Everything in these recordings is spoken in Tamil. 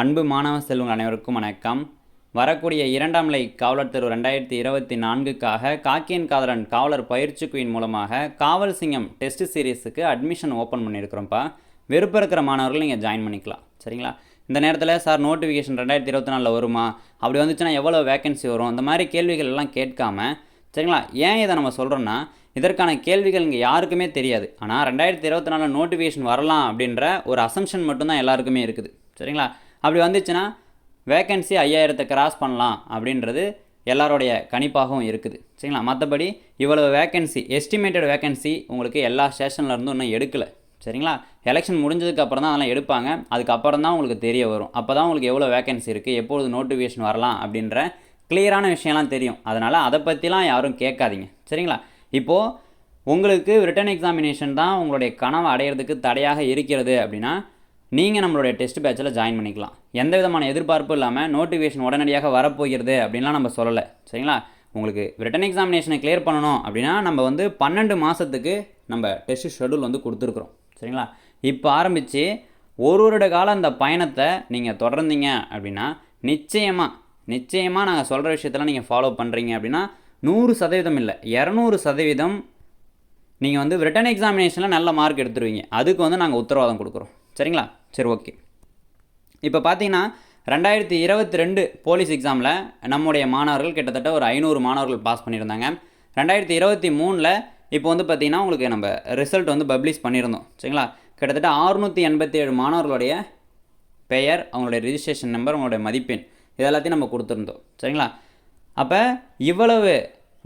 அன்பு மாணவ செல்வங்கள் அனைவருக்கும் வணக்கம். வரக்கூடிய இரண்டாம் நிலை காவலர் தேர்வு ரெண்டாயிரத்தி இருபத்தி நான்குக்காக காக்கியன் காதலன் காவலர் பயிற்சி குயின் மூலமாக காவல் சிங்கம் டெஸ்ட் சீரீஸுக்கு அட்மிஷன் ஓப்பன் பண்ணியிருக்கிறோம்ப்பா. விருப்பம் இருக்கிற மாணவர்கள் நீங்கள் ஜாயின் பண்ணிக்கலாம். சரிங்களா? இந்த நேரத்தில் சார் நோட்டிஃபிகேஷன் ரெண்டாயிரத்தி இருபத்தி நாலில் வருமா? அப்படி வந்துச்சுன்னா எவ்வளோ வேகன்சி வரும்? இந்த மாதிரி கேள்விகள் எல்லாம் கேட்காம சரிங்களா? ஏன் இதை நம்ம சொல்கிறோன்னா இதற்கான கேள்விகள் இங்கே யாருக்குமே தெரியாது. ஆனால் ரெண்டாயிரத்தி இருபத்தி நாலில் நோட்டிஃபிகேஷன் வரலாம் அப்படின்ற ஒரு அசம்ஷன் மட்டும்தான் எல்லாருக்குமே இருக்குது. சரிங்களா? அப்படி வந்துச்சுன்னா வேகன்சி ஐயாயிரத்தை கிராஸ் பண்ணலாம் அப்படின்றது எல்லாருடைய கணிப்பாகவும் இருக்குது. சரிங்களா? மற்றபடி இவ்வளவு வேகன்சி எஸ்டிமேட்டட் வேகன்சி உங்களுக்கு எல்லா ஸ்டேஷன்ல இருந்தும் இன்னும் எடுக்கலை. சரிங்களா? எலெக்ஷன் முடிஞ்சதுக்கப்புறம் தான் அதெல்லாம் எடுப்பாங்க. அதுக்கப்புறம் தான் உங்களுக்கு தெரிய வரும். அப்போ தான் உங்களுக்கு எவ்வளோ வேகன்சி இருக்குது எப்பொழுது நோட்டிஃபிகேஷன் வரலாம் அப்படின்ற கிளியரான விஷயம்லாம் தெரியும். அதனால் அதை பற்றிலாம் யாரும் கேட்காதீங்க. சரிங்களா? இப்போது உங்களுக்கு ரிட்டன் எக்ஸாமினேஷன் தான் உங்களுடைய கனவை அடையிறதுக்கு தடையாக இருக்கிறது அப்படின்னா நீங்கள் நம்மளுடைய டெஸ்ட் பேட்சில் ஜாயின் பண்ணிக்கலாம். எந்த விதமான எதிர்பார்ப்பும் இல்லாமல் நோட்டிஃபிகேஷன் உடனடியாக வரப்போகிறது அப்படின்லாம் நம்ம சொல்லலை. சரிங்களா? உங்களுக்கு ரிட்டன் எக்ஸாமினேஷனை கிளியர் பண்ணணும் அப்படின்னா நம்ம வந்து பன்னெண்டு மாதத்துக்கு நம்ம டெஸ்ட் ஷெடியூல் வந்து கொடுத்துருக்குறோம். சரிங்களா? இப்போ ஆரம்பித்து ஒரு வருட காலம் அந்த பயணத்தை நீங்கள் தொடர்ந்தீங்க அப்படின்னா நிச்சயமாக நிச்சயமாக நாங்கள் சொல்கிற விஷயத்தெல்லாம் நீங்கள் ஃபாலோ பண்ணுறீங்க அப்படின்னா நூறு சதவீதம் இல்லை இரநூறு சதவீதம் நீங்கள் வந்து ரிட்டன் எக்ஸாமினேஷனில் நல்ல மார்க் எடுத்துருவீங்க. அதுக்கு வந்து நாங்கள் உத்தரவாதம் கொடுக்குறோம். சரிங்களா? சரி ஓகே இப்போ பார்த்தீங்கன்னா ரெண்டாயிரத்தி இருபத்தி ரெண்டு போலீஸ் எக்ஸாமில் நம்முடைய மாணவர்கள் கிட்டத்தட்ட ஒரு ஐநூறு மாணவர்கள் பாஸ் பண்ணியிருந்தாங்க. ரெண்டாயிரத்தி இருபத்தி மூணில் இப்போ வந்து பார்த்திங்கன்னா உங்களுக்கு நம்ம ரிசல்ட் வந்து பப்ளிஷ் பண்ணியிருந்தோம். சரிங்களா? கிட்டத்தட்ட ஆறுநூற்றி எண்பத்தி ஏழு மாணவர்களுடைய பெயர் அவங்களுடைய ரிஜிஸ்ட்ரேஷன் நம்பர் அவங்களுடைய மதிப்பெண் இது எல்லாத்தையும் நம்ம கொடுத்துருந்தோம். சரிங்களா? அப்போ இவ்வளவு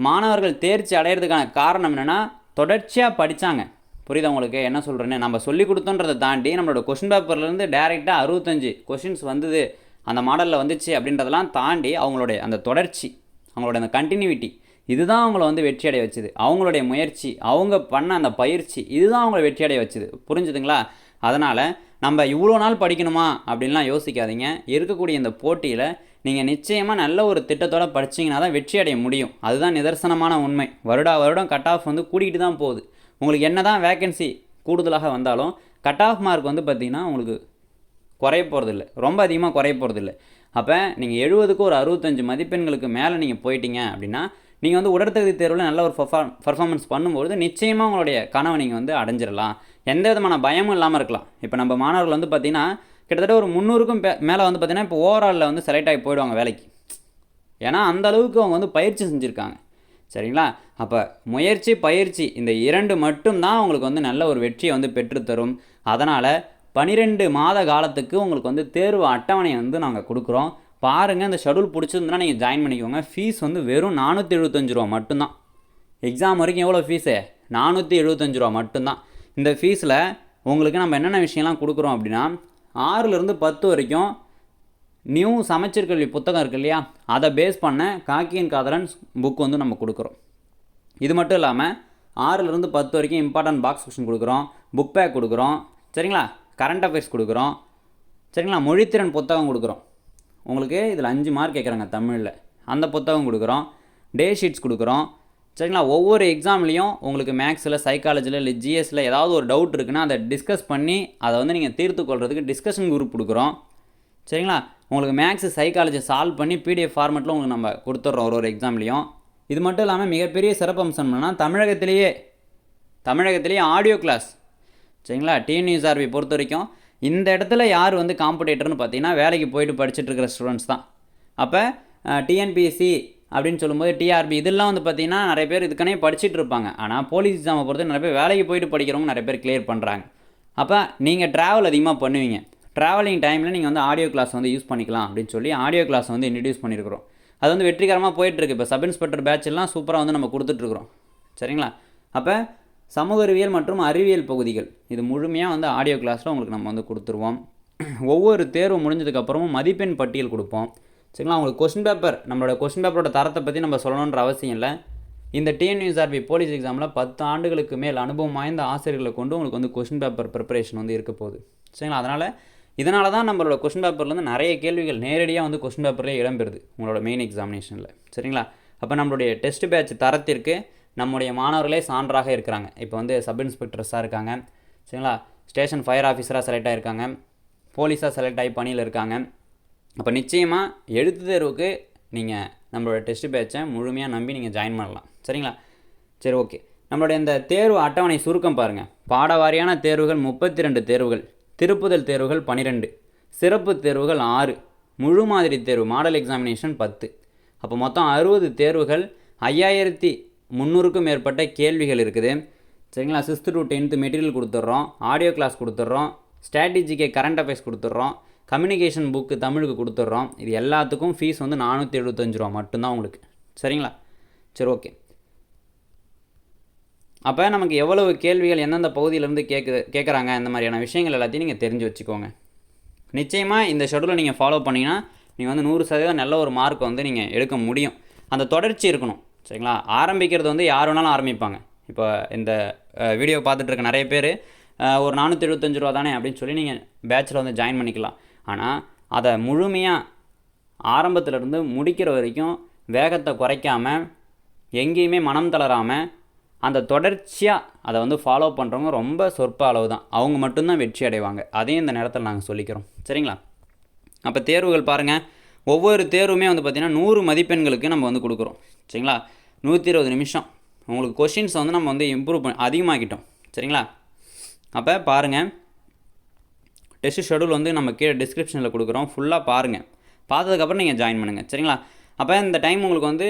மாணவர்கள் தேர்ச்சி அடையிறதுக்கான காரணம் என்னென்னா தொடர்ச்சியாக படித்தாங்க புரியுதா உங்களுக்கு? என்ன சொல்கிறேன்னு நம்ம சொல்லி கொடுத்தோன்றதை தாண்டி நம்மளோட கொஷின் பேப்பர்லேருந்து டேரெக்டாக அறுபத்தஞ்சு கொஷின்ஸ் வந்தது. அந்த மாடலில் வந்துச்சு அப்படின்றதெல்லாம் தாண்டி அவங்களுடைய அந்த தொடர்ச்சி அவங்களோட அந்த கண்டினியூட்டி இதுதான் அவங்கள வந்து வெற்றி அடைய வச்சுது. அவங்களுடைய முயற்சி அவங்க பண்ண அந்த பயிற்சி இதுதான் அவங்கள வெற்றி அடைய வச்சுது. புரிஞ்சுதுங்களா? அதனால் நம்ம இவ்வளோ நாள் படிக்கணுமா அப்படின்லாம் யோசிக்காதீங்க. இருக்கக்கூடிய இந்த போட்டியில் நீங்கள் நிச்சயமாக நல்ல ஒரு திட்டத்தோடு படிச்சீங்கன்னா தான் வெற்றி அடைய முடியும். அதுதான் நிதர்சனமான உண்மை. வருடா வருடம் கட் ஆஃப் வந்து கூட்டிகிட்டு தான் போகுது. உங்களுக்கு என்ன தான் வேக்கன்சி கூடுதலாக வந்தாலும் கட் ஆஃப் மார்க் வந்து பார்த்திங்கன்னா உங்களுக்கு குறைய போகிறதில்ல ரொம்ப அதிகமாக குறைய போகிறதில்ல அப்போ நீங்கள் எழுபதுக்கு ஒரு அறுபத்தஞ்சு மதிப்பெண்களுக்கு மேலே நீங்கள் போயிட்டீங்க அப்படின்னா நீங்கள் வந்து உடற்தகுதி தேர்வில் நல்ல ஒரு பர்ஃபார்ம் பர்ஃபார்மன்ஸ் பண்ணும்போது நிச்சயமாக உங்களுடைய கனவை நீங்கள் வந்து அடைஞ்சிடலாம் எந்த விதமான பயமும் இல்லாமல் இருக்கலாம். இப்போ நம்ம மாணவர்கள் வந்து பார்த்திங்கன்னா கிட்டத்தட்ட ஒரு முந்நூறுக்கும் மேலே வந்து பார்த்திங்கன்னா இப்போ ஓவராலில் வந்து செலக்ட் ஆகி போயிடுவாங்க வேலைக்கு. ஏன்னா அந்த அளவுக்கு அவங்க வந்து பயிற்சி செஞ்சுருக்காங்க. சரிங்களா? அப்போ முயற்சி பயிற்சி இந்த இரண்டு மட்டும்தான் உங்களுக்கு வந்து நல்ல ஒரு வெற்றியை வந்து பெற்றுத்தரும். அதனால் பனிரெண்டு மாத காலத்துக்கு உங்களுக்கு வந்து தேர்வு அட்டவணையை வந்து நாங்கள் கொடுக்குறோம். பாருங்கள் இந்த ஷெடியூல் பிடிச்சிருந்துன்னா நீங்கள் ஜாயின் பண்ணிக்கோங்க. ஃபீஸ் வந்து வெறும் நானூற்றி எழுபத்தஞ்சு ரூபா மட்டும்தான். எக்ஸாம் வரைக்கும் எவ்வளோ ஃபீஸு நானூற்றி எழுபத்தஞ்சு ரூபா மட்டும்தான். இந்த ஃபீஸில் உங்களுக்கு நம்ம என்னென்ன விஷயம்லாம் கொடுக்குறோம் அப்படின்னா ஆறுலேருந்து பத்து வரைக்கும் நியூ சமச்சீர் கல்வி புத்தகம் இருக்கு இல்லையா? அதை பேஸ் பண்ண காக்கியின் காதலன் புக் வந்து நம்ம கொடுக்குறோம். இது மட்டும் இல்லாமல் ஆறுலேருந்து பத்து வரைக்கும் இம்பார்ட்டன்ட் பாக்ஸ் கொஷின் கொடுக்குறோம் புக் பேக் கொடுக்குறோம் சரிங்களா? கரண்ட் அஃபேர்ஸ் கொடுக்குறோம் சரிங்களா? மொழித்திறன் புத்தகம் கொடுக்குறோம். உங்களுக்கு இதில் அஞ்சு மார்க் கேட்குறாங்க தமிழில். அந்த புத்தகம் கொடுக்குறோம் டே ஷீட்ஸ் கொடுக்குறோம் சரிங்களா? ஒவ்வொரு எக்ஸாம்லேயும் உங்களுக்கு மேக்ஸில் சைக்காலஜியில் இல்லை ஜிஎஸ்சில் ஏதாவது ஒரு டவுட் இருக்குன்னா அதை டிஸ்கஸ் பண்ணி அதை வந்து நீங்கள் தீர்த்து கொள்கிறதுக்கு டிஸ்கஷன் குரூப் கொடுக்குறோம் சரிங்களா? உங்களுக்கு மேக்ஸ் சைக்காலஜி சால்வ் பண்ணி பிடிஎஃப் ஃபார்மெட்டில் உங்களுக்கு நம்ம கொடுத்துட்றோம் ஒரு ஒரு எக்ஸாம்லேயும் இது மட்டும் இல்லாமல் மிகப்பெரிய சிறப்பம்சம் என்னென்னா தமிழகத்திலேயே தமிழகத்திலேயே ஆடியோ கிளாஸ் சரிங்களா? டிஎன்யூஎஸ்ஆர்பி பொறுத்த வரைக்கும் இந்த இடத்துல யார் வந்து காம்படேட்டர்னு பார்த்தீங்கன்னா வேலைக்கு போயிட்டு படிச்சுட்டு இருக்கிற ஸ்டூடெண்ட்ஸ் தான். அப்போ டிஎன்பிஎஸ்சி அப்படின்னு சொல்லும்போது டிஆர்பி இதெல்லாம் வந்து பார்த்தீங்கன்னா நிறைய பேர் இதுக்கானே படிச்சுட்டு இருப்பாங்க. ஆனால் போலீஸ் எக்ஸாமை பொறுத்து நிறைய பேர் வேலைக்கு போயிட்டு படிக்கிறவங்க நிறைய பேர் கிளியர் பண்ணுறாங்க அப்போ நீங்கள் ட்ராவல் அதிகமாக பண்ணுவீங்க. ட்ராவலிங் டைமில் நீங்கள் வந்து ஆடியோ கிளாஸ் வந்து யூஸ் பண்ணிக்கலாம் அப்படின்னு சொல்லி ஆடியோ கிளாஸ் வந்து இன்ட்ரடியூஸ் பண்ணியிருக்கிறோம் அது வந்து வெற்றிகரமாக போயிட்டுருக்கு. இப்போ சப் இன்ஸ்பெக்டர் பேட்செல்லாம் சூப்பராக வந்து நம்ம கொடுத்துட்ருக்குறோம் சரிங்களா? அப்போ சமூக அறிவியல் மற்றும் அறிவியல் பகுதிகள் இது முழுமையாக வந்து ஆடியோ கிளாஸில் உங்களுக்கு நம்ம வந்து கொடுத்துருவோம். ஒவ்வொரு தேர்வு முடிஞ்சதுக்கப்புறமும் மதிப்பெண் பட்டியல் கொடுப்போம். சரிங்களா? உங்களுக்கு கொஸ்டின் பேப்பர் நம்மளோட கொஸ்டின் பேப்பரோட தரத்தை பற்றி நம்ம சொல்லணுன்ற அவசியம் இல்லை. இந்த டிஎன்யூஎஸ்ஆர்பி போலீஸ் எக்ஸாமில் பத்து ஆண்டுகளுக்கு மேல் அனுபவம் வாய்ந்த ஆசிரியர்களை கொண்டு உங்களுக்கு வந்து கொஸ்டின் பேப்பர் ப்ரிப்பரேஷன் வந்து இருக்க போகுது. சரிங்களா? அதனால் இதனால தான் நம்மளோட கொஸ்டின் பேப்பர்லேருந்து நிறைய கேள்விகள் நேரடியாக வந்து கொஸ்டின் பேப்பர்லேயே இடம்பெறுது உங்களோட மெயின் எக்ஸாமினேஷனில் சரிங்களா? அப்போ நம்மளுடைய டெஸ்ட் பேட்ச் தரத்திற்கு நம்முடைய மாணவர்களே சான்றாக இருக்கிறாங்க. இப்போ வந்து சப் இன்ஸ்பெக்டர்ஸாக இருக்காங்க. சரிங்களா? ஸ்டேஷன் ஃபயர் ஆஃபீஸராக செலக்ட் ஆகிருக்காங்க போலீஸாக செலக்ட் ஆகி பணியில் இருக்காங்க. அப்போ நிச்சயமாக எழுத்து தேர்வுக்கு நீங்கள் நம்மளோட டெஸ்ட் பேட்சை முழுமையாக நம்பி நீங்கள் ஜாயின் பண்ணலாம். சரிங்களா? சரி ஓகே நம்மளுடைய இந்த தேர்வு அட்டவணை சுருக்கம் பாருங்கள் பாடவாரியான தேர்வுகள் முப்பத்தி ரெண்டு தேர்வுகள். திருப்புதல் தேர்வுகள் பன்னிரெண்டு சிறப்பு தேர்வுகள் ஆறு. முழு மாதிரி தேர்வு மாடல் எக்ஸாமினேஷன் பத்து. அப்போ மொத்தம் அறுபது தேர்வுகள் ஐயாயிரத்தி முந்நூறுக்கும் மேற்பட்ட கேள்விகள் இருக்குது. சரிங்களா? சிக்ஸ்த்து டு டென்த்து மெட்டீரியல் கொடுத்துட்றோம் ஆடியோ கிளாஸ் கொடுத்துட்றோம் ஸ்ட்ராட்டஜிக்கே கரண்ட் அஃபேர்ஸ் கொடுத்துட்றோம் கம்யூனிகேஷன் புக்கு தமிழுக்கு கொடுத்துட்றோம். இது எல்லாத்துக்கும் ஃபீஸ் வந்து நானூற்றி எழுபத்தஞ்சு ரூபா மட்டும்தான் உங்களுக்கு. சரிங்களா? சரி ஓகே அப்போ நமக்கு எவ்வளவு கேள்விகள் எந்தெந்த பகுதியிலேருந்து கேட்குது கேட்குறாங்க இந்த மாதிரியான விஷயங்கள் எல்லாத்தையும் நீங்கள் தெரிஞ்சு வச்சுக்கோங்க. நிச்சயமாக இந்த ஷெடியூலை நீங்கள் ஃபாலோ பண்ணிங்கன்னா நீங்கள் வந்து நூறு சதவீதம் நல்ல ஒரு மார்க் வந்து நீங்கள் எடுக்க முடியும். அந்த தொடர்ச்சி இருக்கணும் சரிங்களா? ஆரம்பிக்கிறது வந்து யார் வேணாலும் ஆரம்பிப்பாங்க. இப்போ இந்த வீடியோ பார்த்துட்ருக்க நிறைய பேர் ஒரு நானூற்றி எழுபத்தஞ்சு ரூபா தானே அப்படின்னு சொல்லி நீங்கள் பேட்சில் வந்து ஜாயின் பண்ணிக்கலாம். ஆனால் அதை முழுமையாக ஆரம்பத்திலேருந்து முடிக்கிற வரைக்கும் வேகத்தை குறைக்காமல் எங்கேயுமே மனம் தளராமல் அந்த தொடர்ச்சியாக அதை வந்து ஃபாலோ பண்ணுறவங்க ரொம்ப சொற்ப அளவு தான் அவங்க மட்டும்தான் வெற்றி அடைவாங்க. அதையும் இந்த நேரத்தில் நாங்கள் சொல்லிக்கிறோம். சரிங்களா? அப்போ தேர்வுகள் பாருங்கள் ஒவ்வொரு தேர்வுமே வந்து பார்த்திங்கன்னா நூறு மதிப்பெண்களுக்கு நம்ம வந்து கொடுக்குறோம். சரிங்களா? நூற்றி இருபது நிமிஷம். உங்களுக்கு கொஷின்ஸை வந்து நம்ம வந்து இம்ப்ரூவ் பண்ணி அதிகமாகிட்டோம் சரிங்களா? அப்போ பாருங்கள் டெஸ்ட் ஷெடியூல் வந்து நம்ம கீழே டிஸ்கிரிப்ஷனில் கொடுக்குறோம். ஃபுல்லாக பாருங்கள் பார்த்ததுக்கப்புறம் நீங்கள் ஜாயின் பண்ணுங்கள் சரிங்களா? அப்போ இந்த டைம் உங்களுக்கு வந்து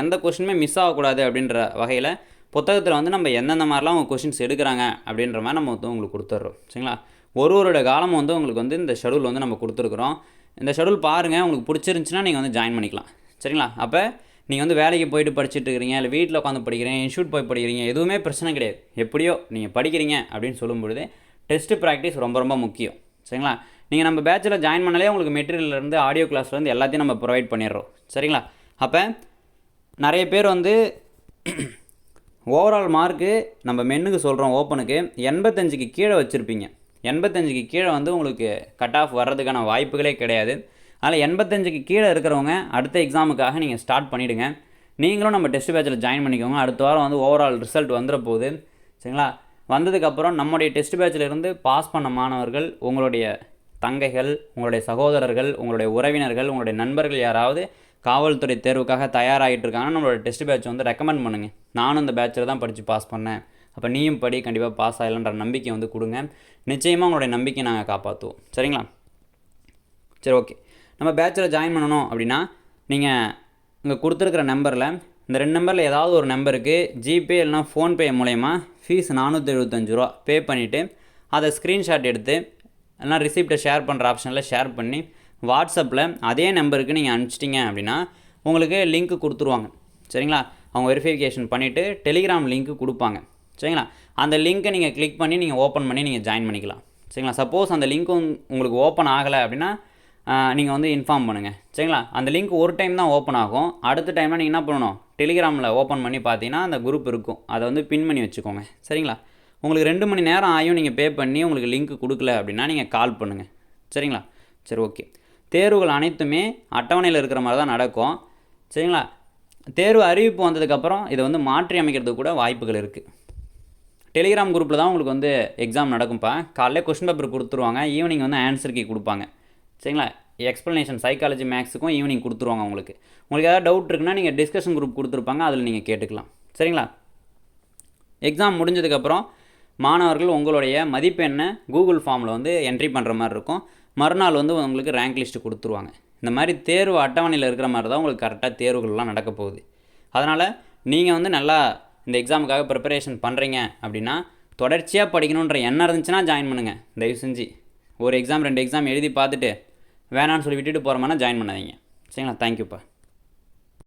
எந்த கொஷினுமே மிஸ் ஆகக்கூடாது அப்படின்ற வகையில் புத்தகத்தில் வந்து நம்ம எந்தெந்த மாதிரிலாம் அவங்க கொஷின்ஸ் எடுக்கிறாங்க அப்படின்ற மாதிரி நம்ம வந்து உங்களுக்கு கொடுத்துட்றோம் சரிங்களா? ஒரு ஒரு காலமும் வந்து உங்களுக்கு வந்து இந்த ஷெடியூல் வந்து நம்ம கொடுத்துருக்குறோம். இந்த ஷெடியூல் பாருங்கள் உங்களுக்கு பிடிச்சிருந்துச்சின்னா நீங்கள் வந்து ஜாயின் பண்ணிக்கலாம். சரிங்களா? அப்போ நீங்கள் வந்து வேலைக்கு போயிட்டு படிச்சுட்டு இருக்கிறீங்க இல்லை வீட்டில் உட்காந்து படிக்கிறீங்க இன்ஸ்டியூட் போய் படிக்கிறீங்க எதுவுமே பிரச்சனை கிடையாது. எப்படியோ நீங்கள் படிக்கிறீங்க அப்படின்னு சொல்லும் பொழுது டெஸ்ட்டு ப்ராக்டிஸ் ரொம்ப ரொம்ப முக்கியம். சரிங்களா? நீங்கள் நம்ம பேட்சில் ஜாயின் பண்ணாலே உங்களுக்கு மெட்டீரியல்லேருந்து ஆடியோ கிளாஸ்லேருந்து எல்லாத்தையும் நம்ம ப்ரொவைட் பண்ணிடுறோம். சரிங்களா? அப்போ நிறைய பேர் வந்து ஓவரால் மார்க்கு நம்ம மென்னுக்கு சொல்கிறோம் ஓப்பனுக்கு எண்பத்தஞ்சுக்கு கீழே வச்சுருப்பீங்க. எண்பத்தஞ்சுக்கு கீழே வந்து உங்களுக்கு கட் ஆஃப் வர்றதுக்கான வாய்ப்புகளே கிடையாது. அதனால் எண்பத்தஞ்சுக்கு கீழே இருக்கிறவங்க அடுத்த எக்ஸாமுக்காக நீங்கள் ஸ்டார்ட் பண்ணிவிடுங்க நீங்களும் நம்ம டெஸ்ட் பேட்சில் ஜாயின் பண்ணிக்கோங்க. அடுத்த வாரம் வந்து ஓவரால் ரிசல்ட் வந்துட போகுது. சரிங்களா? வந்ததுக்கப்புறம் நம்முடைய டெஸ்ட் பேட்சிலிருந்து பாஸ் பண்ண மாணவர்கள் உங்களுடைய தங்கைகள் உங்களுடைய சகோதரர்கள் உங்களுடைய உறவினர்கள் உங்களுடைய நண்பர்கள் யாராவது காவல்துறை தேர்வுக்காக தயாராகிட்டு இருக்காங்கன்னா நம்மளோட டெஸ்ட் பேட்ச் வந்து ரெக்கமெண்ட் பண்ணுங்கள் நானும் இந்த பேட்சில் தான் படித்து பாஸ் பண்ணேன். அப்போ நீயும் படி கண்டிப்பாக பாஸ் ஆகலன்ற நம்பிக்கை வந்து கொடுங்க. நிச்சயமாக உங்களுடைய நம்பிக்கையை நாங்கள் காப்பாற்றுவோம் சரிங்களா? சரி ஓகே நம்ம பேட்சில் ஜாயின் பண்ணணும் அப்படின்னா நீங்கள் இங்கே கொடுத்துருக்குற நம்பரில் இந்த ரெண்டு நம்பரில் ஏதாவது ஒரு நம்பருக்கு ஜிபே இல்லைனா ஃபோன்பே மூலயமா ஃபீஸ் நானூற்றி எழுபத்தஞ்சு ரூபா பே பண்ணிவிட்டு அதை ஸ்க்ரீன்ஷாட் எடுத்து இல்லைனா ரிசிப்டை ஷேர் பண்ணுற ஆப்ஷனில் ஷேர் பண்ணி வாட்ஸ்அப்பில் அதே நம்பருக்கு நீங்கள் அனுப்பிச்சிட்டிங்க அப்படின்னா உங்களுக்கு லிங்க் கொடுத்துருவாங்க. சரிங்களா? அவங்க வெரிஃபிகேஷன் பண்ணிவிட்டு டெலிகிராம் லிங்க்கு கொடுப்பாங்க. சரிங்களா? அந்த லிங்க்கை நீங்கள் கிளிக் பண்ணி நீங்கள் ஓப்பன் பண்ணி நீங்கள் ஜாயின் பண்ணிக்கலாம். சரிங்களா? சப்போஸ் அந்த லிங்க் உங்களுக்கு ஓப்பன் ஆகலை அப்படின்னா நீங்கள் வந்து இன்ஃபார்ம் பண்ணுங்கள் சரிங்களா? அந்த லிங்க் ஒரு டைம் தான் ஓப்பன் ஆகும். அடுத்த டைமில் நீங்கள் என்ன பண்ணணும்? டெலிகிராமில் ஓப்பன் பண்ணி பார்த்தீங்கன்னா அந்த குரூப் இருக்கும். அதை வந்து பின் பண்ணி வச்சுக்கோங்க. சரிங்களா? உங்களுக்கு ரெண்டு மணி நேரம் ஆகியும் நீங்கள் பே பண்ணி உங்களுக்கு லிங்க் கொடுக்கல அப்படின்னா நீங்கள் கால் பண்ணுங்கள் சரிங்களா? சரி ஓகே. தேர்வுகள் அனைத்துமே அட்டவணையில் இருக்கிற மாதிரி தான் நடக்கும். சரிங்களா? தேர்வு அறிவிப்பு வந்ததுக்கப்புறம் இதை வந்து மாற்றி அமைக்கிறதுக்கு கூட வாய்ப்புகள் இருக்குது டெலிகிராம் குரூப்பில் தான் உங்களுக்கு வந்து எக்ஸாம் நடக்கும்ப்பா காலைல கொஸ்டின் பேப்பர் கொடுத்துருவாங்க. ஈவினிங் வந்து ஆன்சர் கீ கொடுப்பாங்க. சரிங்களா? எக்ஸ்ப்ளனேஷன் சைக்காலஜி மேக்ஸுக்கும் ஈவினிங் கொடுத்துருவாங்க உங்களுக்கு. உங்களுக்கு ஏதாவது டவுட் இருக்குன்னா நீங்கள் டிஸ்கஷன் குரூப் கொடுத்துருப்பாங்க. அதில் நீங்கள் கேட்டுக்கலாம். சரிங்களா? எக்ஸாம் முடிஞ்சதுக்கப்புறம் மாணவர்கள் உங்களுடைய மதிப்பெண்ணை கூகுள் ஃபார்மில் வந்து என்ட்ரி பண்ணுற மாதிரி இருக்கும். மறுநாள் வந்து உங்களுக்கு ரேங்க் லிஸ்ட்டு கொடுத்துருவாங்க. இந்த மாதிரி தேர்வு அட்டவணையில் இருக்கிற மாதிரி தான் உங்களுக்கு கரெக்டாக தேர்வுகள்லாம் நடக்க போகுது. அதனால் நீங்கள் வந்து நல்லா இந்த எக்ஸாமுக்காக ப்ரிப்பரேஷன் பண்ணுறீங்க அப்படின்னா தொடர்ச்சியாக படிக்கணுன்ற எண்ணம் இருந்துச்சுன்னா ஜாயின் பண்ணுங்கள் தயவு செஞ்சு ஒரு எக்ஸாம் ரெண்டு எக்ஸாம் எழுதி பார்த்துட்டு வேணான்னு சொல்லி விட்டுட்டு போகிற மாதிரி ஜாயின் பண்ணாதீங்க. சரிங்களா? தேங்க்யூப்பா